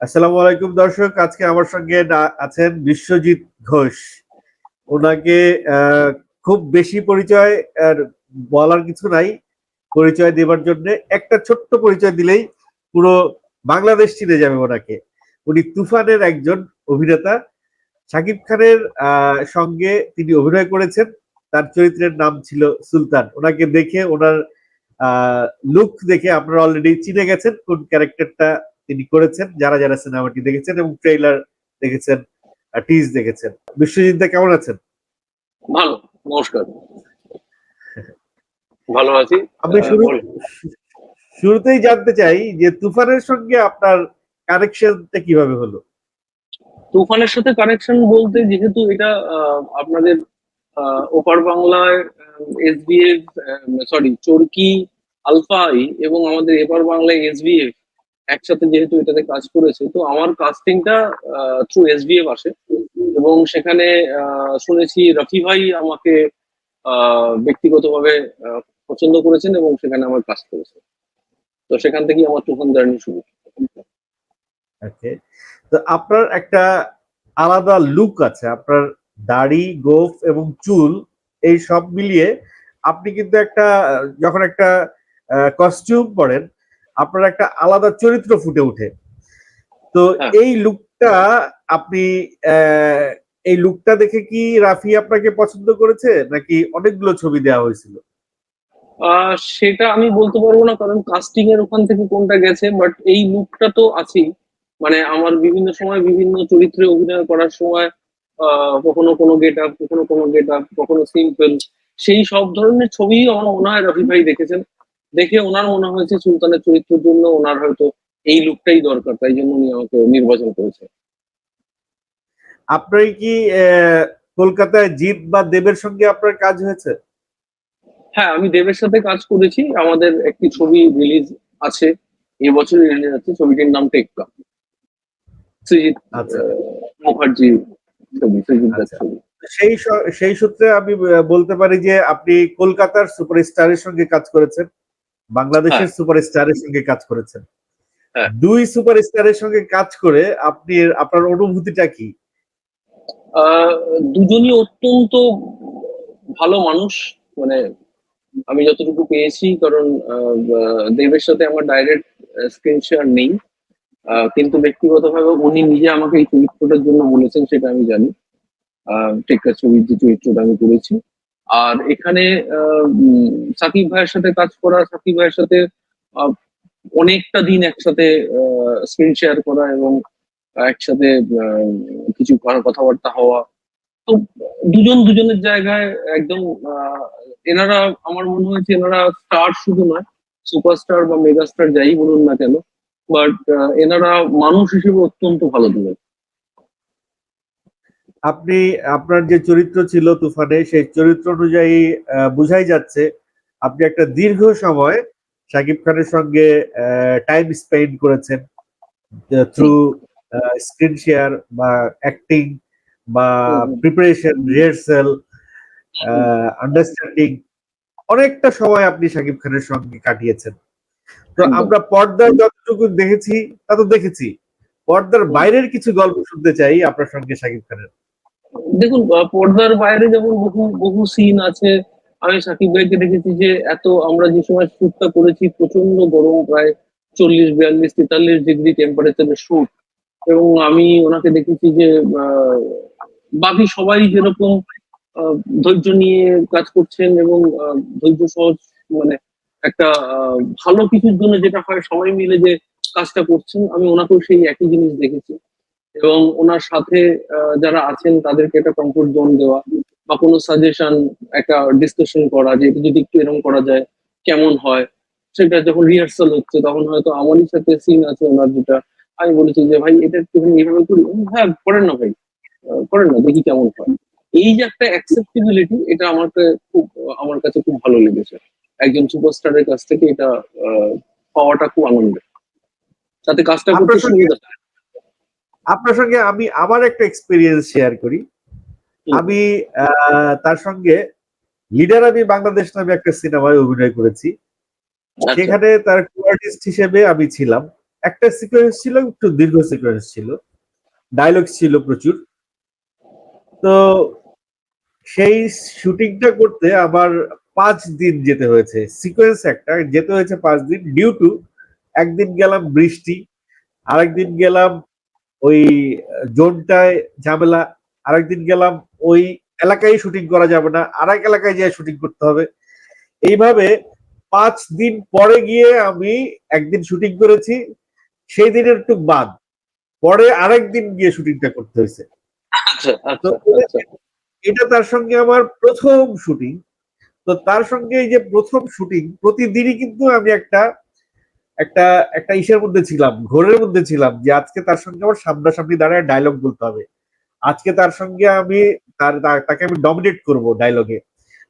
আসসালামু আলাইকুম দর্শক, আজকে আমার সঙ্গে আছেন বিশ্বজিৎ ঘোষ। ওনাকে খুব বেশি পরিচয় আর বলার কিছু নাই, পরিচয় দেবার জন্য। একটা ছোট্ট পরিচয় দিলেই পুরো বাংলাদেশ চিনে যাবে ওনাকে। উনি তুফানের একজন অভিনেতা। শাকিব খানের সঙ্গে তিনি অভিনয় করেছেন। তার চরিত্রের নাম ছিল সুলতান। ওনাকে দেখে, ওনার লুক দেখে আপনারা অলরেডি চিনে গেছেন কোন ক্যারেক্টারটা তিনি করেছেন যারা যারা সিনেমাটি দেখেছেন এবং ট্রেইলার দেখেছেন টিজ দেখেছেন। বিশ্বজিৎ দা কেমন আছেন? ভালো নমস্কার। ভালো আছি। আমি শুরু শুরুতেই জানতে চাই যে তুফানের সঙ্গে আপনার কানেকশনটা কীভাবে হলো? তুফানের সাথে কানেকশন বলতে যেহেতু এটা আপনাদের ওপার বাংলায় SVF sorry Chorki alpha I এবং আমাদের এপার বাংলায় এসবিএফ একসাথে যেহেতু এটাতে কাজ করেছে, তো আমার কাস্টিংটা থ্রু এসবিএফ আসে। এবং সেখানে শুনেছি রফি ভাই আমাকে ব্যক্তিগতভাবে পছন্দ করেছেন এবং সেখানে আমার কাজ করেছে। তো সেখান থেকেই আমার তুফান জার্নি শুরু। তো আপনার একটা আলাদা লুক আছে, আপনার দাড়ি, গোফ এবং চুল, এই সব মিলিয়ে আপনি কিন্তু একটা, যখন একটা কস্টিউম পরেন আপনার একটা আলাদা চরিত্র ফুটে ওঠে। তো হ্যাঁ। এই লুকটা আপনি এই লুকটা দেখে কি রাফি আপনাকে পছন্দ করেছে? নাকি অনেকগুলো ছবি দেওয়া হয়েছিল? সেটা আমি বলতে পারব না কারণ কাস্টিং এর ওখান থেকে কোনটা গেছে বাট এই লুকটা তো আছেই। মানে আমার বিভিন্ন সময় বিভিন্ন চরিত্রে অভিনয় করার সময় আহ, কখনো কোনো গেট আপ কখনো কোনো গেট আপ কখনো সিম্পল সেই সব ধরনের ছবি আমার মনে হয় রফি ভাই দেখেছেন। দেখে ওনার মনে হয়েছে সুলতানের চরিত্রের জন্য ওনার হয়তো এই লুকটাই দরকার তাই জন্য উনি আমাকে নির্বাচন করেছে। আপনার কি কলকাতায় জিৎ বা দেবের সঙ্গে আপনার কাজ হয়েছে? হ্যাঁ আমি দেবের সাথে কাজ করেছি। আমাদের একটি ছবি রিলিজ আছে এবছর রিলিজ আছে ছবিটির নাম টেক্কা। সৃজিৎ আচ্ছা। মুখার্জি ছবি সৃজিৎ আচ্ছা। ছবি। সেই সেই সূত্রে আমি বলতে পারি যে আপনি কলকাতার সুপারস্টারের সঙ্গে কাজ করেছেন। বাংলাদেশের সুপারস্টারের সঙ্গে কাজ করেছেন। হ্যাঁ। দুই সুপারস্টারের সঙ্গে কাজ করে আপনি আপনার অনুভূতিটা কি? দুজনই অত্যন্ত ভালো মানুষ। মানে আমি যতটুকু পেয়েছি কারণ দেবের সাথে আমার ডাইরেক্ট স্ক্রিন শেয়ার নেই। কিন্তু ব্যক্তিগতভাবে উনি নিজে আমাকে এই চরিত্রটার জন্য বলেছেন সেটা আমি জানি। আহ টেক্কা ছবির যে চরিত্রটা আমি করেছি। আর এখানে সাকিব ভাইয়ের সাথে কাজ করা, সাকিব ভাইয়ের সাথে অনেকটা দিন একসাথে স্ক্রিন শেয়ার করা এবং একসাথে কিছু কথা- কথাবার্তা হওয়া। তো দুজন দুজনের জায়গায় একদম এনারা, আমার মনে হয়েছে এনারা স্টার শুধু নয় সুপারস্টার বা মেগাস্টার যাই বলুন না কেন বাট এনারা মানুষ হিসেবে অত্যন্ত ভালো দিলেন আপনি আপনার যে চরিত্র ছিল তুফানে সেই চরিত্র অনুযায়ী আহ, বোঝাই যাচ্ছে আপনি একটা দীর্ঘ সময় শাকিব খানের সঙ্গে টাইম স্পেন্ড করেছেন। থ্রু স্ক্রিন শেয়ার বা অ্যাক্টিং বা। প্রিপারেশন রিহার্সাল আন্ডারস্ট্যান্ডিং অনেকটা সময় আপনি সাকিব খানের সঙ্গে কাটিয়েছেন। তো আমরা পর্দায় যতটুকু দেখেছি তা তো দেখেছি। পর্দার বাইরের কিছু গল্প শুনতে চাই আপনার সঙ্গে শাকিব খানের। দেখুন পর্দার বাইরে যেমন বহু বহু সিন আছে, আমি সাকিব ভাইকে দেখেছি যে এত আমরা যে সময় শুটটা করেছি প্রচণ্ড গরম প্রায় চল্লিশ, বিয়াল্লিশ, তেতাল্লিশ ডিগ্রি টেম্পারেচারের শ্যুট এবং আমি ওনাকে দেখেছি যে বাকি সবাই যেরকম ধৈর্য নিয়ে কাজ করছেন এবং ধৈর্য সহজ মানে একটা ভালো কিছুর জন্য যেটা হয় সবাই মিলে যে কাজটা করছেন, আমি ওনাকেও সেই একই জিনিস দেখেছি। এবং ওনার সাথে যারা আছেন তাদেরকে একটা কমফোর্ট জোন দেওয়া বা কোনো সাজেশন একটা ডিসকাশন করা যে যদি একটু এরকম করা যায় কেমন হয়? সেটা যখন রিহার্সাল হচ্ছে তখন হয়তো আমারই সাথে সিন আছে ওনার যেটা। আমি বলেছি যে ভাই এটা একটুখানি এইভাবে করি হ্যাঁ করেন না ভাই করেন না দেখি কেমন হয়। এই যে একটা অ্যাকসেপ্টেবিলিটি এটা আমাকে খুব আমার কাছে খুব ভালো লেগেছে। একজন সুপারস্টারের কাছ থেকে এটা আহ, পাওয়াটা খুব আনন্দের। তাতে কাজটা করতে সুবিধা আপনার সঙ্গে আমি আমার একটা এক্সপিরিয়েন্স শেয়ার করি। আমি তার সঙ্গে লিডার আমি বাংলাদেশ নামে একটা সিনেমায় অভিনয় করেছি। আচ্ছা, সেখানে তার কোয়ার্টিস্ট হিসেবে আমি ছিলাম। একটা সিকোয়েন্স ছিল একটু দীর্ঘ সিকোয়েন্স ছিল। ডায়লগ ছিল প্রচুর। তো সেই শুটিংটা করতে আমার পাঁচ দিন যেতে হয়েছে। সিকোয়েন্স একটা যেতে হয়েছে পাঁচ দিন ডিউ টু একদিন গেলাম বৃষ্টি আরেকদিন গেলাম ওই জোনটায় ঝামেলা আরেকদিন গেলাম ওই এলাকায় শুটিং করা যাবে না আরেক এলাকায় যেয়ে শুটিং করতে হবে। এইভাবে পাঁচ দিন পরে গিয়ে আমি একদিন শুটিং করেছি সেই দিনের একটু বাদ। পরে আরেক দিন গিয়ে শুটিংটা করতে হয়েছে। আচ্ছা আচ্ছা আচ্ছা। এটা তার সঙ্গে আমার প্রথম শুটিং তো তার সঙ্গে এই যে প্রথম শুটিং প্রতিদিনই কিন্তু আমি একটা একটা একটা ইসের মধ্যে ছিলাম ঘোরের মধ্যে ছিলাম যে আজকে তার সঙ্গে আমার সামনাসামনি দাঁড়ায় ডায়লগ বলতে হবে। আজকে তার সঙ্গে আমি তার তাকে আমি ডমিনেট করব ডায়লগে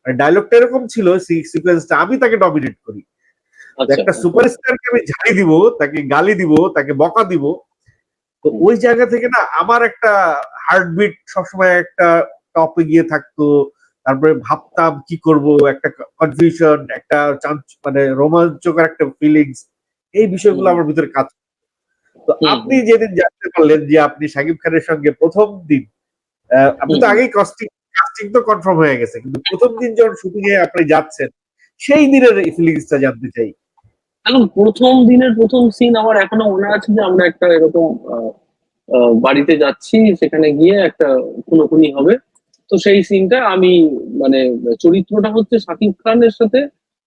ডায়লগটা এরকম ছিল সিকোয়েন্সটা আমি তাকে ডমিনেট করি। আচ্ছা। একটা সুপারস্টারকে আমি ঝাড়ি দিব তাকে গালি দিব তাকে বকা দিব। তো ওই জায়গা থেকে না আমার একটা হার্টবিট সবসময় একটা টপে গিয়ে থাকতো। তারপরে ভাবতাম কি করব একটা কনফিউশন একটা মানে রোমাঞ্চকর একটা ফিলিংস এই বিষয়গুলো আমার ভিতরে কাজ তো আপনি যেদিন জানতে পারলেন যে আপনি সাকিব খানের সঙ্গে প্রথম দিন আপনি তো আগেই কাস্টিং কাস্টিং তো কনফার্ম হয়ে গেছে কিন্তু প্রথম দিন যখন শুটিং এ আপনি যাচ্ছেন সেই দিনের ফিলিংসটা জানতে চাই। এখন প্রথম দিনের প্রথম সিন আমার এখনও মনে আছে যে আমরা একটা এরকম বাড়িতে যাচ্ছি সেখানে গিয়ে একটা খুনোখুনি হবে। তো সেই সিনটা আমি মানে চরিত্রটা হচ্ছে সাকিব খানের সাথে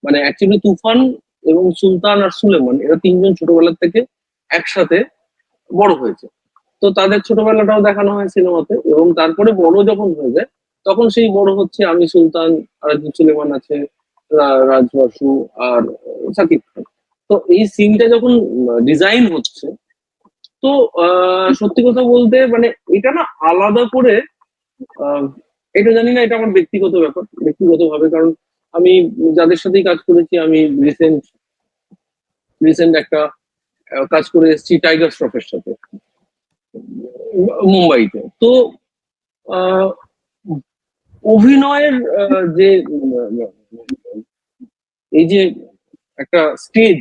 মানে অ্যাকচুয়ালি তুফান এবং সুলতান আর সুলেমান, এরা তিনজন ছোটবেলার থেকে একসাথে বড় হয়েছে। তো তাদের ছোটবেলাটাও দেখানো হয় সিনেমাতে এবং তারপরে বড় যখন হয়ে যায়, তখন সেই বড় হচ্ছে আমি সুলতান, আর সুলেমান আছে, রা- রাজ বসু আর সাকিব খান। তো এই সিনটা যখন ডিজাইন হচ্ছে, তো সত্যি কথা বলতে মানে এটা না আলাদা করে এটা জানি না, এটা আমার ব্যক্তিগত ব্যাপার ব্যক্তিগত ভাবে কারণ আমি যাদের সাথেই কাজ করেছি, আমি রিসেন্ট রিসেন্ট একটা কাজ করে এসেছি টাইগার শ্রফের সাথে, মুম্বাইতে। তো অভিনয়ের যে, এই যে একটা স্টেজ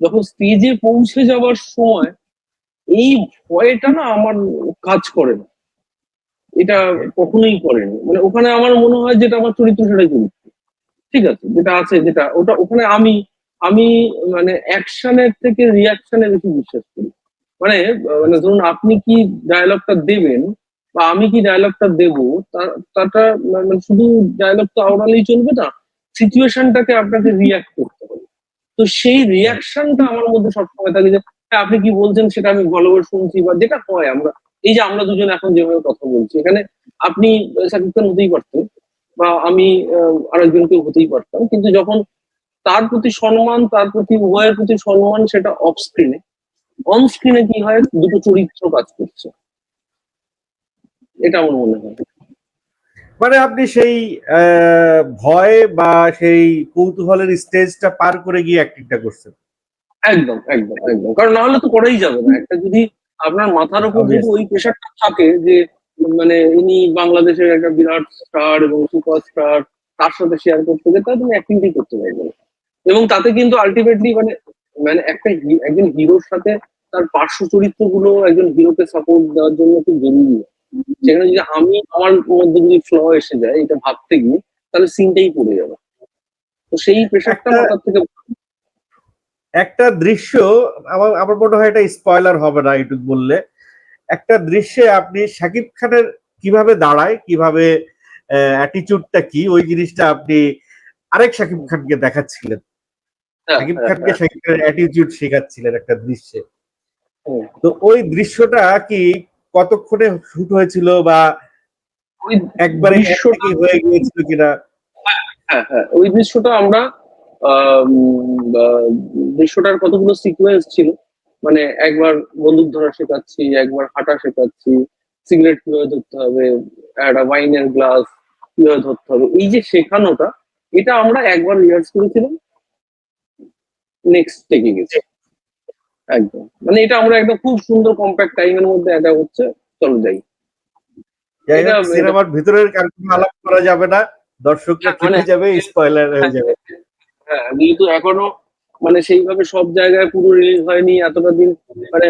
যখন স্টেজে পৌঁছে যাওয়ার সময়, এই ভয়টা না আমার কাজ করে না। এটা কখনোই করেনি। মানে ওখানে আমার মনে হয় যেটা আমার চরিত্র সেটাই চরিত্র। ঠিক আছে, যেটা আছে, যেটা, ওটা ওখানে আমি আমি মানে অ্যাকশনের থেকে রিয়াকশনে বেশি বিশ্বাস করি। মানে মানে ধরুন আপনি কি ডায়লগটা দেবেন বা আমি কি ডায়লগটা দেব তা- তাটা মানে শুধু ডায়লগটা আওড়ালেই চলবে না সিচুয়েশনটাকে আপনাকে রিয়াক্ট করতে হবে। তো সেই রিয়াকশনটা আমার মধ্যে সবসময় থাকে যে হ্যাঁ, আপনি কি বলছেন সেটা আমি ভালো করে শুনছি বা যেটা হয় আমরা এই যে আমরা দুজন এখন যেভাবে কথা বলছি এখানে আপনি শাকিব খান হতেই পারতেন বা আমি আহ, আরেকজনকে হতেই পারতাম কিন্তু যখন তার প্রতি সম্মান তার প্রতি উভয়ের প্রতি সম্মান সেটা অফ স্ক্রিনে অন স্ক্রিনে কি হয়? দুটো চরিত্র কাজ করছে। এটা আমার মনে হয়। মানে আপনি সেই ভয় বা সেই কৌতূহলের স্টেজটা পার করে গিয়ে অ্যাক্টিংটা করছেন। একদম একদম একদম। কারণ না হলে তো করাই যাবে না। একটা যদি আপনার মাথার উপর যদি ওই প্রেশারটা থাকে যে মানে ইনি বাংলাদেশের একটা বিরাট স্টার এবং সুপারস্টার তার সাথে শেয়ার করতে গেলে তাহলে তুমি অ্যাক্টিংটাই করতে পারবে না। এবং তাতে কিন্তু আলটিমেটলি মানে মানে একটা একজন হিরোর সাথে তার পার্শ্ব চরিত্রগুলো একজন হিরোকে সাপোর্ট দেওয়ার জন্য খুব জরুরি। সেখানে যদি আমি আমার মধ্যে যদি ফ্ল এসে যায় এটা ভাবতে গিয়ে তাহলে সিনটাই পড়ে যাবে। তো সেই প্রেশারটা একটা- মাথার থেকে একটা দৃশ্য আমার আমার মনে হয় এটা স্পয়লার হবে না এটুকু বললে। একটা দৃশ্যে আপনি শাকিব খানের কীভাবে দাঁড়ায় কীভাবে অ্যাটিচিউডটা কি ওই জিনিসটা আপনি আরেক শাকিব খানকে দেখাচ্ছিলেন। হ্যাঁ, শাকিব হ্যাঁ, খানকে শাকিব খানের অ্যাটিটিউড শেখাচ্ছিলেন একটা দৃশ্যে। তো ওই দৃশ্যটা কি কতক্ষণে শুট হয়েছিল বা ওই একবারে হয়ে গিয়েছিল কিনা? হ্যাঁ হ্যাঁ ওই দৃশ্যটা আমরা দৃশ্যটার কতগুলো সিকোয়েন্স ছিল? মানে একবার বন্দুক ধরা শেখাচ্ছি একবার হাঁটা শেখাচ্ছি সিগারেট কীভাবে ধরতে হবে একটা ওয়াইনের গ্লাস কীভাবে ধরতে হবে এই যে শেখানোটা এটা আমরা একবার রিহার্স করেছিলাম। নেক্সট টেকে গেছি একদম। মানে এটা আমরা একদম খুব সুন্দর কম্প্যাক্ট টাইমের মধ্যে এটা হচ্ছে চলো যাই সিনেমার ভিতরের কার কোনো আলাপ করা যাবে না। দর্শকরা হ্যাঁ, মানে- যাবে স্পয়লার হয়ে যাবে। হ্যাঁ যেহেতু এখনও মানে সেইভাবে সব জায়গায় পুরো রিলিজ হয়নি এতটা দিন মানে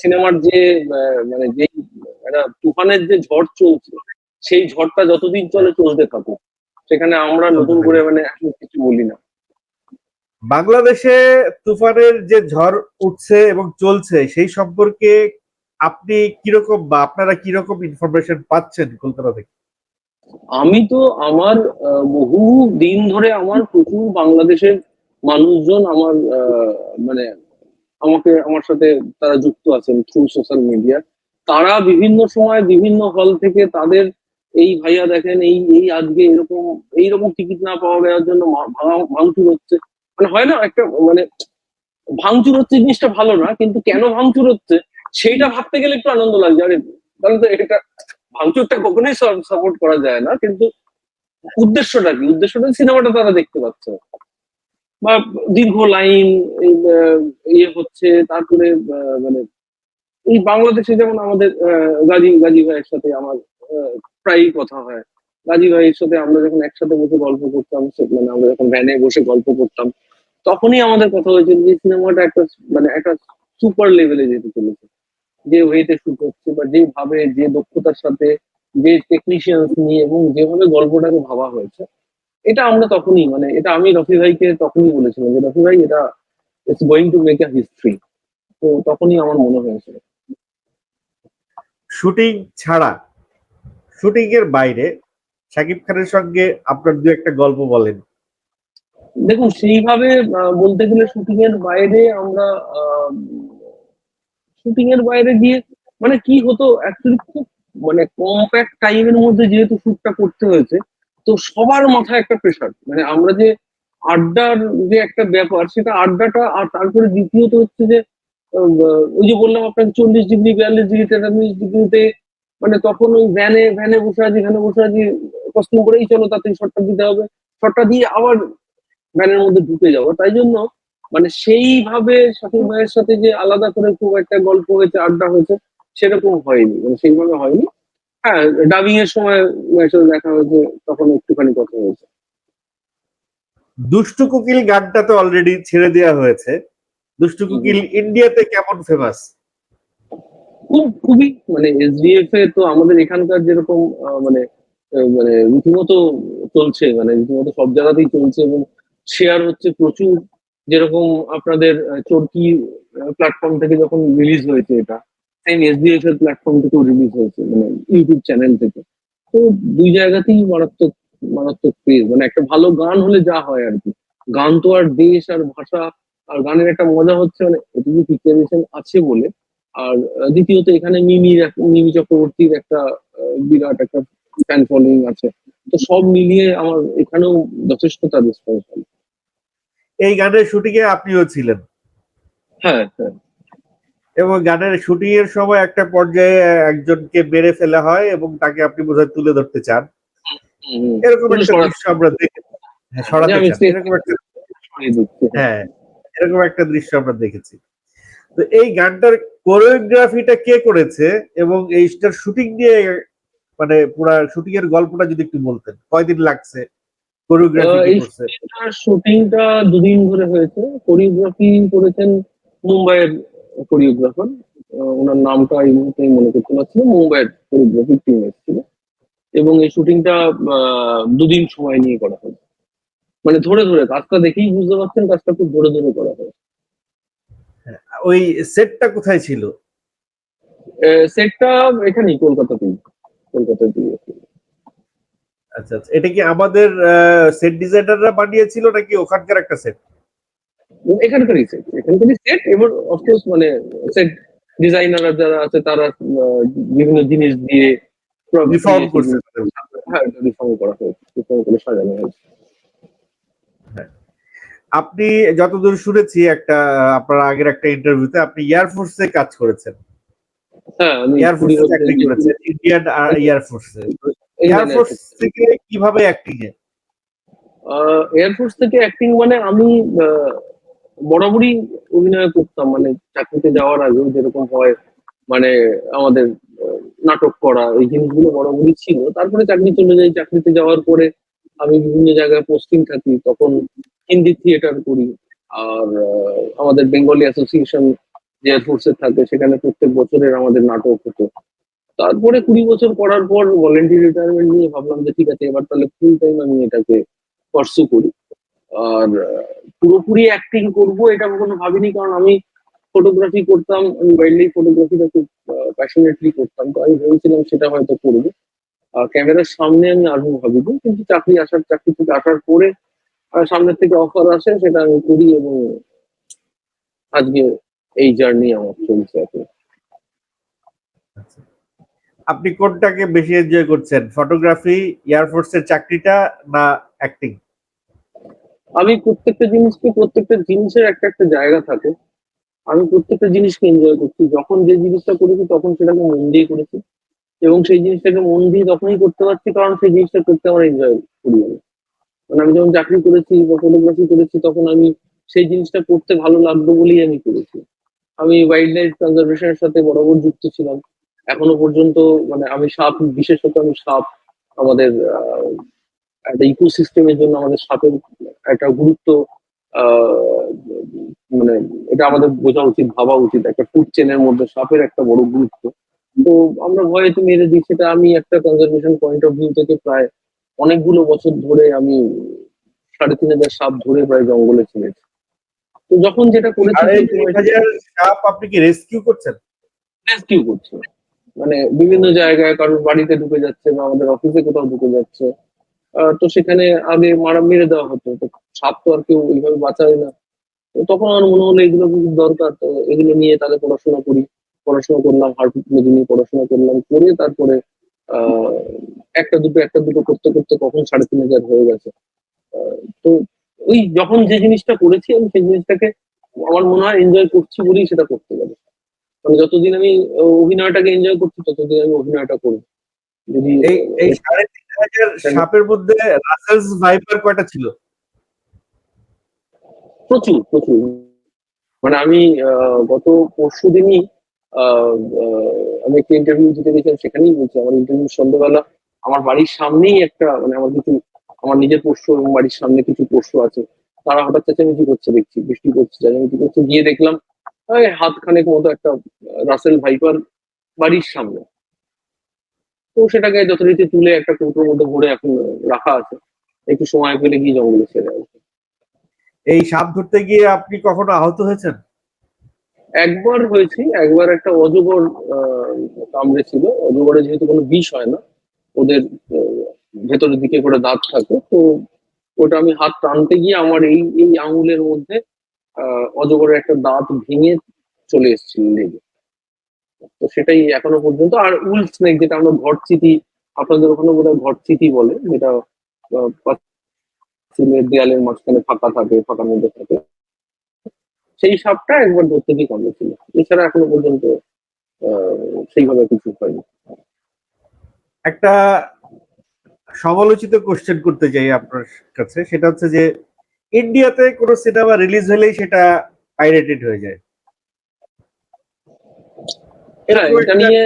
সিনেমার যে মানে যে একটা তুফানের যে ঝড় চলছে সেই ঝড়টা যতদিন চলে চলতে থাকুক। সেখানে আমরা নতুন করে মানে এখন কিছু বলি না। বাংলাদেশে তুফানের যে ঝড় উঠছে এবং চলছে, সেই সম্পর্কে আপনি কীরকম বা আপনারা কীরকম ইনফরমেশন পাচ্ছেন কলকাতা থেকে? আমি তো আমার বহু দিন ধরে আমার প্রচুর বাংলাদেশের মানুষজন আমার মানে আমাকে, আমার সাথে তারা যুক্ত আছেন থ্রু সোশ্যাল মিডিয়া তারা বিভিন্ন সময় বিভিন্ন হল থেকে তাদের এই ভাইয়া দেখেন, এই এই আজকে এরকম, এইরকম টিকিট না পাওয়া যাওয়ার জন্য ভাঙচুর হচ্ছে। মানে হয় না একটা মানে ভাঙচুর হচ্ছে জিনিসটা ভালো না, কিন্তু কেন ভাঙচুর হচ্ছে সেইটা ভাবতে গেলে একটু আনন্দ লাগছে। আরে, তাহলে তো এটা ভাঙচুরটা কখনোই সাপোর্ট করা যায় না, কিন্তু উদ্দেশ্যটা কি? উদ্দেশ্যটা সিনেমাটা তারা দেখতে পাচ্ছে। বা দীর্ঘ লাইন ইয়ে হচ্ছে, তারপরে মানে এই বাংলাদেশে যেমন আমাদের গাজী গাজী ভাইয়ের সাথে আমার প্রায়ই কথা হয়। গাজী ভাইয়ের সাথে আমরা যখন একসাথে বসে গল্প করতাম মানে আমরা যখন ভ্যানে বসে গল্প করতাম, তখনই আমাদের কথা হয়েছিল যে সিনেমাটা একটা মানে একটা সুপার লেভেলে যেতে চলেছে। যে ওয়েতে শুট হচ্ছে বা যেভাবে যে দক্ষতার সাথে, যে টেকনিশিয়ানস নিয়ে এবং যেভাবে গল্পটাকে ভাবা হয়েছে, এটা আমরা তখনই মানে এটা আমি রফি ভাইকে তখনই বলেছিলাম যে, রফি ভাই, এটা it's going to make a history তো তখনই আমার মনে হয়েছিল। শুটিং ছাড়া শুটিং এর বাইরে শাকিব খানের সঙ্গে আপনার দু একটা গল্প বলেন। দেখুন, সেইভাবে বলতে গেলে শুটিং এর বাইরে আমরা শুটিং এর বাইরে গিয়ে মানে কি হতো অ্যাকচুয়ালি খুব মানে কম্প্যাক্ট টাইমের মধ্যে যেহেতু শুটটা করতে হয়েছে, তো সবার মাথায় একটা প্রেশার মানে আমরা যে আড্ডার যে একটা ব্যাপার, সেটা আড্ডাটা, আর তারপরে দ্বিতীয়ত হচ্ছে যে ওই যে বললাম আপনাকে চল্লিশ ডিগ্রি, বিয়াল্লিশ ডিগ্রি, তেতাল্লিশ ডিগ্রিতে মানে তখন ওই ভ্যানে ভ্যানে বসে আছি ভ্যানে বসে আছি কস্টিং করেই চলো তাড়াতাড়ি শটটা দিতে হবে। শটটা দিয়ে আবার ভ্যানের মধ্যে ঢুকে যাব। তাই জন্য মানে সেইভাবে শাকিব ভাইয়ের সাথে যে আলাদা করে খুব একটা গল্প হয়েছে আড্ডা হয়েছে সেরকম হয়নি। মানে সেইভাবে হয়নি। হ্যাঁ ডাবিং এর সময় ভাইয়ের সাথে দেখা হয়েছে তখন একটুখানি কথা হয়েছে। দুষ্টু কুকিল গানটা তো অলরেডি ছেড়ে দেওয়া হয়েছে। দুষ্টু কুকিল ইন্ডিয়াতে কেমন ফেমাস খুব খুবই মানে এসডিএফ এ তো আমাদের এখানকার যেরকম মানে মানে রীতিমতো চলছে মানে রীতিমতো সব জায়গাতেই চলছে এবং শেয়ার হচ্ছে প্রচুর। যেরকম আপনাদের চরকি প্ল্যাটফর্ম থেকে যখন রিলিজ হয়েছে এটা সেম এসডিএফ এর প্ল্যাটফর্ম থেকেও রিলিজ হয়েছে মানে ইউটিউব চ্যানেল থেকে। তো দুই জায়গাতেই মারাত্মক মারাত্মক পেজ মানে একটা ভালো গান হলে যা হয় আর কি। গান তো আর দেশ আর ভাষা আর গানের একটা মজা হচ্ছে মানে এটুকু পিকচারেশন আছে বলে। আর দ্বিতীয়ত এখানে মিমি মিমি চক্রবর্তীর একটা বিরাট একটা ফ্যান ফলোয়িং আছে। তো সব মিলিয়ে আমার এখানেও যথেষ্ট তার রেসপন্স হয় এই গানের শুটিং এ আপনিও ছিলেন। হ্যাঁ হ্যাঁ। এবং গানের শুটিং এর সময় একটা পর্যায়ে একজনকে মেরে ফেলা হয় এবং তাকে আপনি বোধহয় তুলে ধরতে চান। হুম। এরকম একটা দৃশ্য আমরা দেখেছি হ্যাঁ, এরকম একটা হ্যাঁ এরকম একটা দৃশ্য আমরা দেখেছি। তো এই গানটার কোরিওগ্রাফিটা কে করেছে এবং এইটার শুটিং নিয়ে মানে পুরা শুটিং এর গল্পটা যদি একটু বলতেন। কয়দিন লাগছে? কোরিওগ্রাফি করছে? শুটিংটা দুদিন ধরে হয়েছে। কোরিওগ্রাফি করেছেন মুম্বাইয়ের কোরিওগ্রাফার ওনার নামটা এই মুহূর্তে মনে করতে পারছি না। মুম্বাইয়ের কোরিওগ্রাফি টিম এসেছিল। এবং এই শুটিংটা দুদিন সময় নিয়ে করা হয়েছে। মানে ধরে ধরে কাজটা দেখেই বুঝতে পারছেন কাজটা খুব ধরে ধরে করা হয়েছে। ওই সেটটা কোথায় ছিল? সেটটা এখানেই কলকাতাতেই কলকাতাতেই আচ্ছা আচ্ছা। এটা কি আমাদের সেট ডিজাইনাররা বানিয়েছিল নাকি ওখানকার একটা সেট এখানকারই সেট এখানকারই সেট এবার অফকোর্স মানে সেট ডিজাইনার যারা আছে তারা বিভিন্ন জিনিস দিয়ে রিফর্ম করছে হ্যাঁ রিফর্ম করা হয়েছে রিফর্ম করে সাজানো হয়েছে। আপনি যতদূর শুনেছি একটা আপনার আগের একটা ইন্টারভিউতে আপনি এয়ারফোর্সে কাজ করেছেন। হ্যাঁ এয়ারফোর্সে চাকরি করেছেন ইন্ডিয়ান এয়ারফোর্সে এয়ারফোর্স থেকে কীভাবে অ্যাক্টিং এ এয়ারফোর্স থেকে অ্যাক্টিং মানে আমি আহ, বরাবরই অভিনয় করতাম মানে চাকরিতে যাওয়ার আগেও যেরকম হয় মানে আমাদের নাটক করা এই জিনিসগুলো বরাবরই ছিল। তারপরে চাকরি চলে যাই চাকরিতে যাওয়ার পরে আমি বিভিন্ন জায়গায় পোস্টিং থাকি তখন হিন্দি থিয়েটার করি আর আমাদের বেঙ্গলি অ্যাসোসিয়েশন এয়ারফোর্সে থাকে সেখানে প্রত্যেক বছরের আমাদের নাটক হতো। তারপরে কুড়ি বছর করার পর ভলেন্টারি রিটায়ারমেন্ট নিয়ে ভাবলাম যে ঠিক আছে, এবার তাহলে ফুল টাইম আমি এটাকে পার্সু করি। আর, পুরোপুরি অ্যাক্টিং করব এটা কখনো ভাবিনি, কারণ আমি ফটোগ্রাফি করতাম, আমি ওয়াইল্ড লাইফ ফটোগ্রাফিটা খুব প্যাশনেটলি করতাম। তো আমি ভেবেছিলাম সেটা হয়তো করব। ক্যামেরার সামনে আমি আসব ভাবিনি কিন্তু চাকরি, আসার চাকরি থেকে আসার পরে সামনের থেকে অফার আসে, সেটা আমি করি এবং আজকে এই জার্নি আমার চলছে এখন আপনি কোনটাকে বেশি এনজয় করছেন? ফটোগ্রাফি এয়ারফোর্সের চাকরিটা না অ্যাক্টিং আমি প্রত্যেকটা জিনিসকে প্রত্যেকটা জিনিসের একটা একটা জায়গা থাকে। আমি প্রত্যেকটা জিনিসকে এনজয় করছি। যখন যে জিনিসটা করেছি তখন সেটাকে মন দিয়ে করেছি। এবং সেই জিনিসটাকে মন দিয়ে তখনই করতে পারছি কারণ সেই জিনিসটা করতে আমার এনজয় করি আমি। মানে আমি যখন চাকরি করেছি বা ফটোগ্রাফি করেছি তখন আমি সেই জিনিসটা করতে ভালো লাগবে বলেই আমি করেছি। আমি ওয়াইল্ড লাইফ কনজারভেশনের সাথে বরাবর যুক্ত ছিলাম। এখনও পর্যন্ত মানে আমি সাপ, বিশেষত আমি সাপ আমাদের একটা ইকোসিস্টেমের জন্য আমাদের সাপের একটা গুরুত্ব মানে এটা আমাদের বোঝা উচিত, ভাবা উচিত। একটা ফুড চেনের মধ্যে সাপের একটা বড় গুরুত্ব। তো আমরা ভয়েতে মেরে দিই, সেটা আমি একটা কনজারভেশন পয়েন্ট অফ ভিউ থেকে প্রায় অনেকগুলো বছর ধরে আমি সাড়ে তিন হাজার সাপ ধরে প্রায় জঙ্গলে ছিলেছি। তো যখন যেটা হাজার সাপ আপনি কি রেস্কিউ করছেন? রেস্কিউ করছে। মানে বিভিন্ন জায়গায় কারোর বাড়িতে ঢুকে যাচ্ছে বা আমাদের অফিসে কোথাও ঢুকে যাচ্ছে। তো সেখানে আগে মারা মেরে দেওয়া হতো। তো সাপ তো আর কেউ ওইভাবে বাঁচায় না। তো তখন আমার মনে হলো এগুলো খুব দরকার। তো এগুলো নিয়ে তাহলে পড়াশোনা করি। পড়াশোনা করলাম মেদি নিয়ে পড়াশোনা করলাম করে তারপরে আহ একটা দুটো একটা দুটো করতে করতে কখন সাড়ে তিন হাজার হয়ে গেছে। আহ, তো ওই যখন যে জিনিসটা করেছি আমি সেই জিনিসটাকে আমার মনে হয় এনজয় করছি বলেই সেটা করতে পারি। মানে যতদিন আমি অভিনয়টাকে এনজয় করছি ততদিন আমি অভিনয়টা করব। যদি এই এই সাড়ে তিন হাজার সাপের মধ্যে রাসেলস ভাইপার কয়টা ছিল? প্রচুর প্রচুর। মানে আমি আহ, গত পরশু দিনই আমি একটা ইন্টারভিউ দিতে গেছিলাম সেখানেই বলছি আমার ইন্টারভিউ সন্ধ্যেবেলা আমার বাড়ির সামনেই একটা মানে আমার কিছু আমার নিজের পোষ্য এবং বাড়ির সামনে কিছু পোষ্য আছে। তারা হঠাৎ চেঁচামেচি করছে দেখছি বৃষ্টি করছে চেঁচামেচি করছে। গিয়ে দেখলাম ওই হাত খানেক মতো একটা রাসেল ভাইপার বাড়ির সামনে। তো সেটাকে যথারীতি তুলে একটা কৌটোর মধ্যে ভরে এখন রাখা আছে। একটু সময় পেলে গিয়ে জঙ্গলে ছেড়ে আসবে। এই সাপ ধরতে গিয়ে আপনি কখনো আহত হয়েছেন? একবার হয়েছি একবার একটা অজগর আহ, কামড়েছিল অজগরে যেহেতু কোনো বিষ হয় না ওদের ভেতরের দিকে করে দাঁত থাকে, তো ওটা আমি হাত টানতে গিয়ে আমার এই এই আঙুলের মধ্যে অজগরের একটা দাঁত ভেঙে চলে এসেছিল লেগে। তো সেটাই এখনও পর্যন্ত। আর উল স্নেক, যেটা আমরা ঘরচিতি, আপনাদের ওখানে বোধ হয় ঘরচিতি বলে, যেটা দেয়ালের মাঝখানে ফাঁকা থাকে, ফাঁকার মধ্যে থাকে। সেই সাপটা একবার ধরতে গিয়ে কামড়েছিল এছাড়া এখনও পর্যন্ত সেইভাবে কিছু হয়নি। একটা সমালোচিত কোশ্চেন করতে চাই আপনার কাছে সেটা হচ্ছে যে ইন্ডিয়াতে কোনো সিনেমা রিলিজ হলেই সেটা পাইরেটেড হয়ে যায়। এটা নিয়ে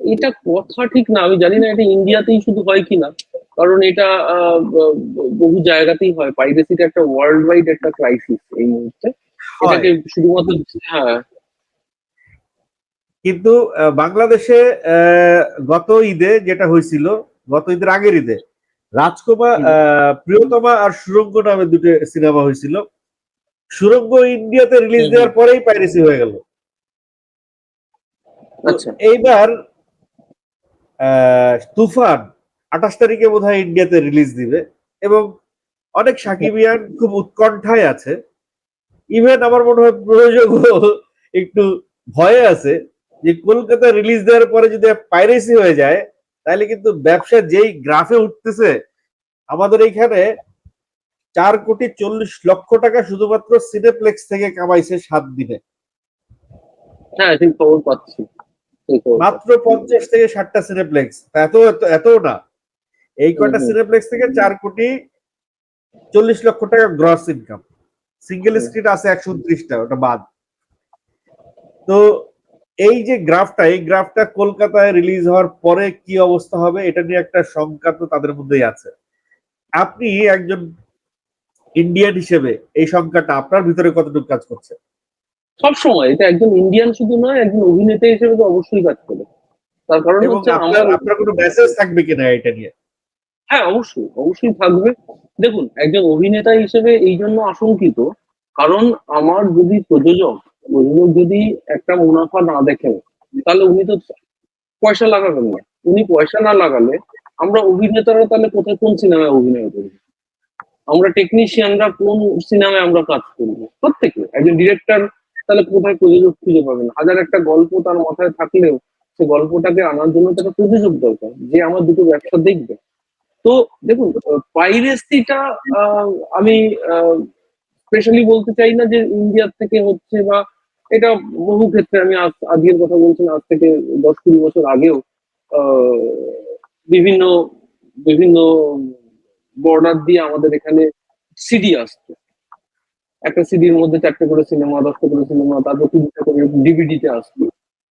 এটা কথা ঠিক না আমি জানি না এটা ইন্ডিয়াতেই শুধু হয় কিনা কারণ এটা বহু জায়গাতেই হয়। পাইরেসিটা একটা ওয়ার্ল্ড ওয়াইড একটা ক্রাইসিস এই মুহূর্তে। এটাকে শুধুমাত্র হ্যাঁ। কিন্তু বাংলাদেশে আহ, গত ঈদে যেটা হয়েছিল গত ঈদের আগের ঈদে রাজকুমার প্রিয়তমা আর সুরঙ্গ নামে দুটো সিনেমা হয়েছিল। সুরঙ্গ ইন্ডিয়াতে রিলিজ দেওয়ার পরেই পাইরেসি হয়ে গেল। আচ্ছা। এইবার আহ, তুফান আঠাশ তারিখে বোধ হয় ইন্ডিয়াতে রিলিজ দিবে এবং অনেক সাকিবিয়ান খুব উৎকণ্ঠায় আছে। ইভেন আমার মনে হয় প্রযোজক একটু ভয়ে আছে। যে কলকাতা রিলিজ দেওয়ার পরে যদি পাইরেসি হয়ে যায় তাহলে কিন্তু ব্যবসা যেই গ্রাফে উঠতেছে আমাদের এইখানে চার কোটি চল্লিশ লক্ষ টাকা শুধুমাত্র সিনেপ্লেক্স থেকে কামাইছে সাত দিনে। হ্যাঁ খবর পাচ্ছি। মাত্র পঞ্চাশ থেকে ষাটটা সিনেপ্লেক্স এত এত- না। এই কটা। সিনেপ্লেক্স থেকে চার কোটি চল্লিশ লক্ষ টাকা গ্রস ইনকাম সিঙ্গেল। স্ক্রিন আছে একশো উনত্রিশটা ওটা বাদ। তো এই যে গ্রাফটা এই গ্রাফটা কলকাতায় রিলিজ হওয়ার পরে কি অবস্থা হবে এটা নিয়ে একটা শঙ্কা তো তাদের মধ্যেই আছে। আপনি একজন ইন্ডিয়ান হিসেবে এই সংখ্যাটা আপনার ভিতরে কতটুকু কাজ করছে? সবসময় এটা একজন ইন্ডিয়ান শুধু নয় একজন অভিনেতা হিসেবে তো অবশ্যই কাজ করে। তার কারণ হচ্ছে আপনার আমার আপনার কোনো মেসেজ থাকবে কিনা এটা নিয়ে? হ্যাঁ অবশ্যই অবশ্যই থাকবে। দেখুন একজন অভিনেতা হিসেবে এই জন্য আশঙ্কিত কারণ আমার যদি প্রযোজক প্রযোজক যদি একটা মুনাফা না দেখেন, তাহলে উনি তো পয়সা লাগাবেন না। উনি পয়সা না লাগালে আমরা অভিনেতারা তাহলে কোথায় কোন সিনেমায় অভিনয় করব? আমরা টেকনিশিয়ানরা কোন সিনেমায় আমরা কাজ করব? প্রত্যেকে। একজন ডিরেক্টর তাহলে কোথায় প্রযোজক খুঁজে পাবেন হাজার একটা গল্প তার মাথায় থাকলেও সে গল্পটাকে আনার জন্য তার প্রযোজক দরকার, যে আমার দুটো ব্যবসা দেখবে। তো দেখুন পাইরেসিটা আমি স্পেশালি বলতে চাই না যে ইন্ডিয়ার থেকে হচ্ছে বা এটা বহু ক্ষেত্রে আমি আজ আজকের কথা বলছি না, আজ থেকে দশ কুড়ি বছর আগেও বিভিন্ন বিভিন্ন বর্ডার দিয়ে আমাদের এখানে সিডি আসতো। একটা সিডির মধ্যে চারটে করে সিনেমা দশটা করে সিনেমা তারপর কুড়িটা করে ডিভিডিতে আসতো।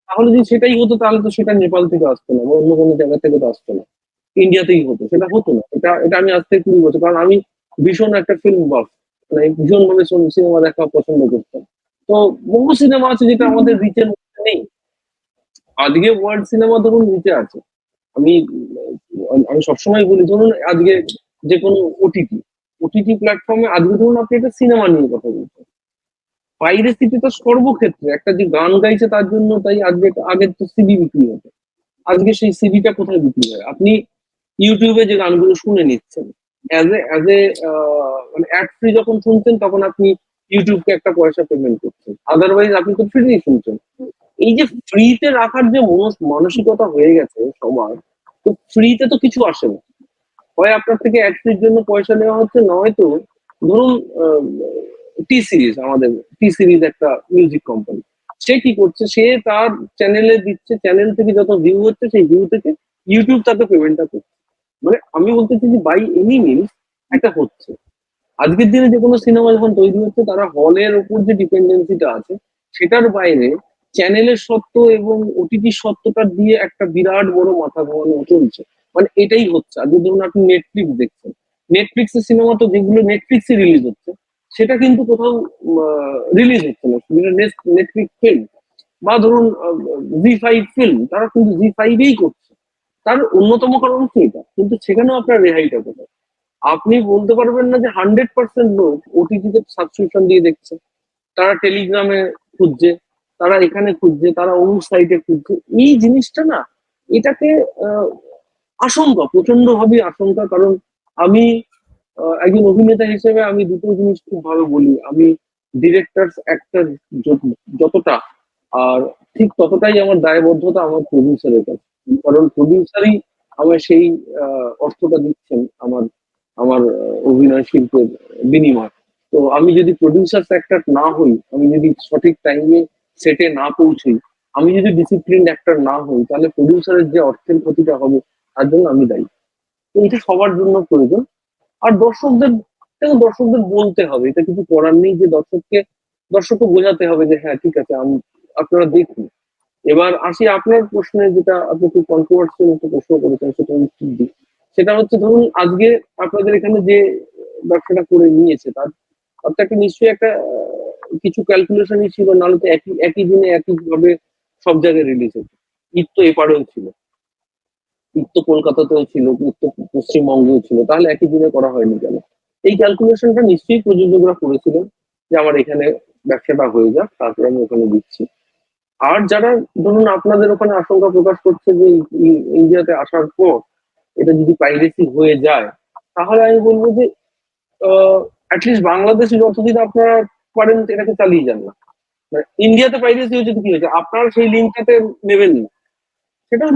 তাহলে যদি সেটাই হতো তাহলে তো সেটা নেপাল থেকে আসতো না বা অন্য কোনো জায়গা থেকে তো আসতো না। ইন্ডিয়াতেই হতো সেটা হতো না। এটা এটা আমি আজ থেকে কুড়ি বছর কারণ আমি ভীষণ একটা ফিল্ম বাফ মানে ভীষণ ভাবে সিনেমা দেখা পছন্দ করতাম। তো বহু সিনেমা আছে যেটা আমাদের রিচের মধ্যে নেই। আজকে ওয়ার্ল্ড সিনেমা ধরুন রিচে আছে। আমি আমি সবসময় বলি, ধরুন আজকে যে কোনো ওটিটি ওটিটি প্ল্যাটফর্মে আজকে ধরুন আপনি একটা সিনেমা নিয়ে কথা বলছেন। পাইরেসিটি তো সর্বক্ষেত্রে, একটা যে গান গাইছে তার জন্য তাই আজকে আগের তো সিডি বিক্রি হতো। আজকে সেই সিডিটা কোথায় বিক্রি হয়? আপনি ইউটিউবে যে গানগুলো শুনে নিচ্ছেন অ্যাজ এ অ্যাজ এ মানে অ্যাড ফ্রি যখন শুনছেন, তখন আপনি ইউটিউবকে একটা পয়সা পেমেন্ট করছেন আদারওয়াইজ আপনি তো ফ্রিতেই শুনছেন। এই যে ফ্রিতে রাখার যে মনস- মানসিকতা হয়ে গেছে সবার, তো ফ্রিতে তো কিছু আসে না। হয় আপনার থেকে অ্যাড ফ্রির জন্য পয়সা নেওয়া হচ্ছে নয়তো ধরুন টি সিরিজ আমাদের টি সিরিজ একটা মিউজিক কোম্পানি সে কি করছে? সে তার চ্যানেলে দিচ্ছে চ্যানেল থেকে যত ভিউ হচ্ছে, সেই ভিউ থেকে ইউটিউব তাকে পেমেন্টটা করছে। মানে আমি বলতে চাই যে বাই এনি মিনস একটা হচ্ছে। আজকের দিনে যে কোনো সিনেমা যখন তৈরি হচ্ছে, তারা হলের উপর যে ডিপেন্ডেন্সিটা আছে, সেটার বাইরে চ্যানেলের সত্ত্ব এবং ওটিটি সত্ত্বটা দিয়ে একটা বিরাট বড় মাথা ঘামানো চলছে। মানে এটাই হচ্ছে। আজকে ধরুন আপনি নেটফ্লিক্স দেখছেন নেটফ্লিক্সের সিনেমা তো যেগুলো নেটফ্লিক্সে রিলিজ হচ্ছে, সেটা কিন্তু কোথাও রিলিজ হচ্ছে না। নেটফ্লিক্স ফিল্ম বা ধরুন জি ফাইভ ফিল্ম তারা কিন্তু জি ফাইভেই করছে। তার অন্যতম কারণ কি এটা? কিন্তু সেখানেও আপনার রেহাইটা কোথায়? আপনি বলতে পারবেন না যে হান্ড্রেড পার্সেন্ট লোক ওটিটিতে সাবস্ক্রিপশন দিয়ে দেখছে। তারা টেলিগ্রামে খুঁজছে, তারা এখানে খুঁজছে, তারা অমুক সাইটে খুঁজছে। এই জিনিসটা না, এটাকে আশঙ্কা প্রচণ্ড ভাবে আশঙ্কা। কারণ আমি একজন অভিনেতা হিসেবে আমি দুটো জিনিস খুব ভালো বলি। আমি ডিরেক্টর অ্যাক্টর যতটা, আর ঠিক ততটাই আমার দায়বদ্ধতা আমার প্রডিউসারের কাছে। কারণ প্রডিউসারই আমার সেই অর্থটা দিচ্ছেন আমার আমার অভিনয় শিল্পের বিনিময়। তো আমি যদি প্রডিউসার অ্যাক্টর না হই, আমি যদি সঠিক টাইমে সেটে না পৌঁছই, আমি যদি ডিসিপ্লিন অ্যাক্টর না হই, তাহলে প্রডিউসারের যে অর্থের ক্ষতিটা হবে, তার জন্য আমি দায়ী। তো এটা সবার জন্য প্রয়োজন। আর দর্শকদের দর্শকদের বলতে হবে, এটা কিছু করার নেই যে দর্শককে দর্শককে বোঝাতে হবে যে হ্যাঁ ঠিক আছে, আমি, আপনারা দেখুন। এবার আসি আপনার প্রশ্নে, যেটা আপনি খুব কন্ট্রোভার্সিয়াল একটা প্রশ্ন করেছেন, সেটা উত্তর দিই সেটা হচ্ছে ধরুন আজকে আপনাদের এখানে যে ব্যবসাটা করে নিয়েছে, তার অর্থাৎ নিশ্চয়ই একটা কিছু ক্যালকুলেশনই ছিল, নাহলে তো একই একই দিনে একই ভাবে সব জায়গায় রিলিজ হতো। ঈদ তো এপারেও ছিল। ঈদ তো কলকাতাতেও ছিল, ঈদ তো পশ্চিমবঙ্গেও ছিল, তাহলে একই দিনে করা হয়নি কেন? এই ক্যালকুলেশনটা নিশ্চয়ই প্রযোজকরা করেছিলেন যে আমার এখানে ব্যবসাটা হয়ে যাক, তারপরে আমি ওখানে দিচ্ছি। আর যারা ধরুন আপনাদের ওখানে আশঙ্কা প্রকাশ করছে যে ইন্ডিয়াতে আসার পর এটা যদি পাইরেসি হয়ে যায়, তাহলে আমি বলব যে অ্যাটলিস্ট বাংলাদেশে যতদিন আপনারা পারেন এটাকে চালিয়ে যান না। মানে ইন্ডিয়াতে পাইরেসি হয়েছে কি হয়েছে? আপনারা সেই লিঙ্কটাতে নেবেন না। সেটাও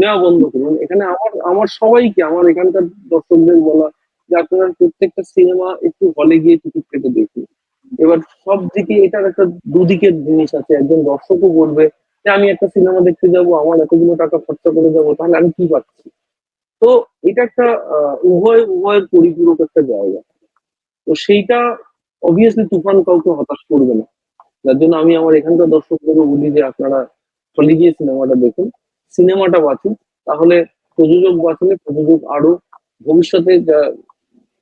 নেওয়া বন্ধ করুন। এখানে আমার আমার সবাইকে, আমার এখানকার দর্শকদের বলা, যে আপনারা প্রত্যেকটা সিনেমা একটু হলে গিয়ে টিকিট কেটে দেখুন। এবার সব দিকে এটার একটা দুদিকের জিনিস আছে। একজন দর্শকও বলবে যে, আমি একটা সিনেমা দেখতে যাব, আমার এতগুলো টাকা খরচা করে যাব, তাহলে আমি কি পাচ্ছি? এটা একটা উভয়, উভয়ের পরিপূরক একটা জায়গা। তো সেইটা অবভিয়াসলি তুফান কাউকে হতাশ করবে না। যার জন্য আমি আমার এখানকার দর্শকদেরও বলি যে আপনারা চলে গিয়ে সিনেমাটা দেখুন। সিনেমাটা বাঁচুন। তাহলে প্রযোজক বাঁচলে প্রযোজক আরও ভবিষ্যতে যা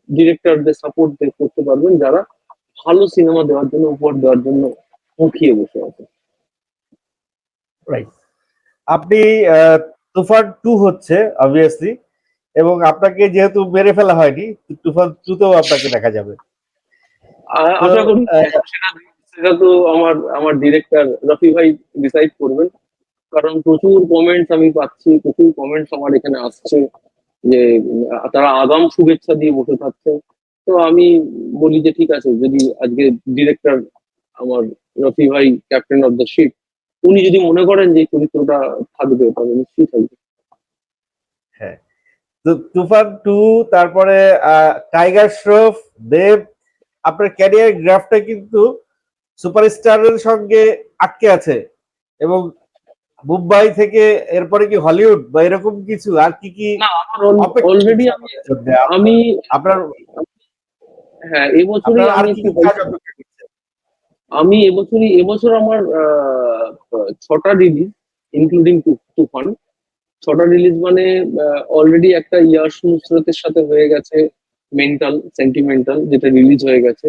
ডিরেক্টরদের সাপোর্ট করতে পারবেন, যারা ভালো সিনেমা দেওয়ার জন্য, উপহার দেওয়ার জন্য মুখিয়ে বসে আছে। রাইট আপনি তুফান টু হচ্ছে অবভিয়াসলি এবং আপনাকে যেহেতু মেরে ফেলা হয়নি তুফান টুতেও আপনাকে দেখা যাবে। তো, আশা করি সেটা তো আমার আমার ডিরেক্টর রফি ভাই ডিসাইড করবেন। কারণ প্রচুর কমেন্টস আমি পাচ্ছি প্রচুর কমেন্টস আমার এখানে আসছে যে তারা আগাম শুভেচ্ছা দিয়ে বসে থাকছে। তো আমি বলি যে ঠিক আছে যদি আজকে ডিরেক্টর আমার রফি ভাই ক্যাপ্টেন অফ দ্য শিপ উনি যদি মনে করেন যে চরিত্রটা থাকবে তাহলে নিশ্চয়ই থাকবে। তো তুফান টু তারপরে টাইগার শ্রফ দেব আপনার ক্যারিয়ার গ্রাফটা কিন্তু সুপারস্টারের সঙ্গে আটকে আছে। এবং মুম্বাই থেকে এরপরে কি হলিউড বা এরকম কিছু আর কি কি অলরেডি আমি আপনার? হ্যাঁ এবছরই আমি? আমি এবছরই এবছর আমার ছটা রিলিজ ইনক্লুডিং তুফান। ছটা রিলিজ মানে অলরেডি একটা ইয়াশ নুসরতের সাথে হয়ে গেছে মেন্টাল সেন্টিমেন্টাল যেটা রিলিজ হয়ে গেছে।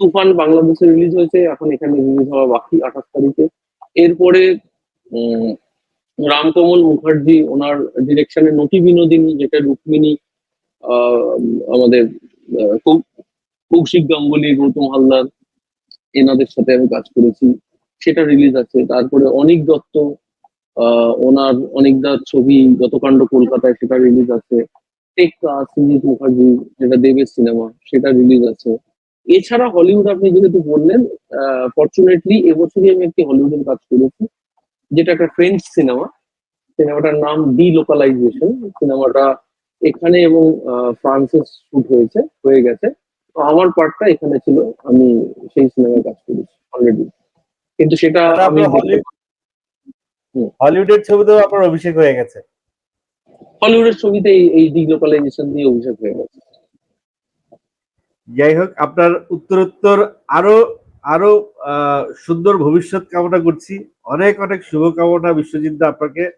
তুফান বাংলাদেশে রিলিজ হয়েছে, এখন এখানে রিলিজ হওয়া বাকি আঠাশ তারিখে। এরপরে রামকমল মুখার্জি, ওনার ডিরেকশনে নটি বিনোদিনী, যেটা রুক্মিণী আমাদের কৌশিক গাঙ্গুলি, গৌতম হালদার, এনাদের সাথে আমি কাজ করেছি। সেটা রিলিজ আছে। তারপরে অনিক দত্ত ওনার অনিকদার ছবি যতকাণ্ড কলকাতায় সেটা রিলিজ আছে। টেক্কা সুজিত মুখার্জি যেটা দেবের সিনেমা সেটা রিলিজ আছে। এছাড়া হলিউড আপনি যেহেতু বললেন ফর্চুনেটলি এবছরই আমি একটি হলিউডের কাজ করেছি যেটা একটা ফ্রেঞ্চ সিনেমা সিনেমাটার নাম ডি লোকালাইজেশন সিনেমাটা এখানে এবং ফ্রান্সে শুট হয়েছে হয়ে গেছে। তো আমার পার্টটা এখানে ছিল আমি সেই সিনেমায় কাজ করেছি অলরেডি কিন্তু সেটা আমি। হলিউডের ছবিতেও আপনার অভিষেক হয়ে গেছে। হলিউডের ছবিতে এই- ডিগ্লোকালাইজেশন দিয়ে অভিষেক হয়ে গেছে। যাই হোক আপনার উত্তরোত্তর আরও আরও সুন্দর ভবিষ্যৎ কামনা করছি। অনেক অনেক শুভকামনা বিশ্বজিৎ আপনাকে।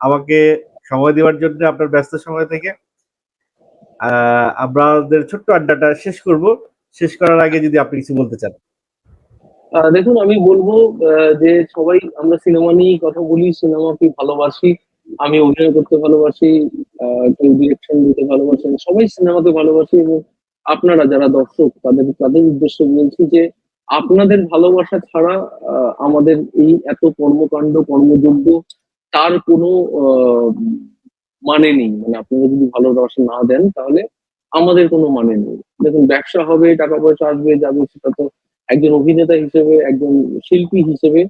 আমাকে সময় দেওয়ার জন্য আপনার ব্যস্ত সময় থেকে। আহ, আমাদের ছোট্ট আড্ডাটা শেষ করব। শেষ করার আগে যদি আপনি কিছু বলতে চান। দেখুন, আমি বলব যে সবাই, আমরা সিনেমা নিয়েই কথা বলি, সিনেমাকে ভালোবাসি, আমি অভিনয় করতে ভালোবাসি ডিরেকশন দিতে ভালোবাসেন সবাই সিনেমাকে ভালোবাসি, এবং আপনারা যারা দর্শক, তাদের তাদের উদ্দেশ্যে বলছি যে, আপনাদের ভালোবাসা ছাড়া আমাদের এই এত কর্মকাণ্ড কর্মযোগ্য তার কোনো মানে নেই। মানে আপনারা যদি ভালোবাসা না দেন, তাহলে আমাদের কোনো মানে নেই। দেখুন, ব্যবসা হবে, টাকা পয়সা আসবে, যাবে, সেটা তো একজন অভিনেতা হিসেবে, একজন শিল্পী হিসেবে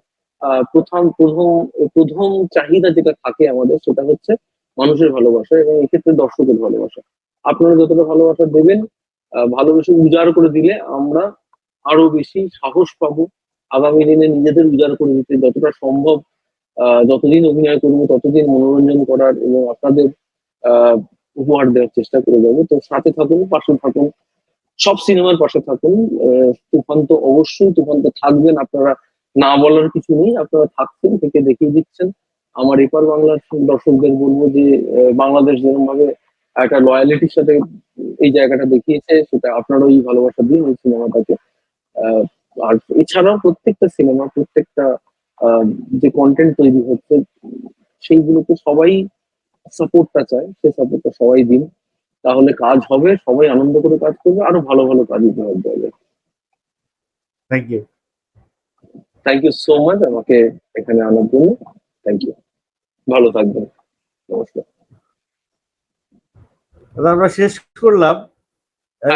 প্রথম প্রথম প্রথম চাহিদা যেটা থাকে আমাদের সেটা হচ্ছে মানুষের ভালোবাসা এবং এক্ষেত্রে দর্শকের ভালোবাসা। আপনারা যতটা ভালোবাসা দেবেন ভালোবেসে উজাড় করে দিলে আমরা আরও বেশি সাহস পাবো। আগামী দিনে নিজেদের উজাড় করে দিতে যতটা সম্ভব যতদিন অভিনয় করব ততদিন মনোরঞ্জন করার এবং আপনাদের উপহার দেওয়ার চেষ্টা করে যাব। তো সাথে থাকুন, পাশে থাকুন। সব সিনেমার পাশে থাকুন। তুফান তো অবশ্যই, তুফান তো থাকবেন। আপনারা না বলার কিছু নেই, আপনারা থাকছেন, থেকে দেখিয়ে দিচ্ছেন। আমার এপার বাংলার দর্শকদের বলব যে বাংলাদেশ যেরকম ভাবে একটা লয়ালিটির সাথে এই জায়গাটা দেখিয়েছে, সেটা আপনারাও এই ভালোবাসা দিন ওই সিনেমাটাকে। আর এছাড়াও প্রত্যেকটা সিনেমা, প্রত্যেকটা যে কন্টেন্ট তৈরি হচ্ছে, সেইগুলোকে সবাই সাপোর্টটা চায় সেই সাপোর্টটা সবাই দিন। তাহলে কাজ হবে সবাই আনন্দ করে কাজ করবে আরও ভালো ভালো কাজ উপহার দেওয়া যাবে। Thank you thank you so much আমাকে এখানে আনার জন্য। থ্যাংক ইউ ভালো থাকবেন। নমস্কার। আমরা শেষ করলাম।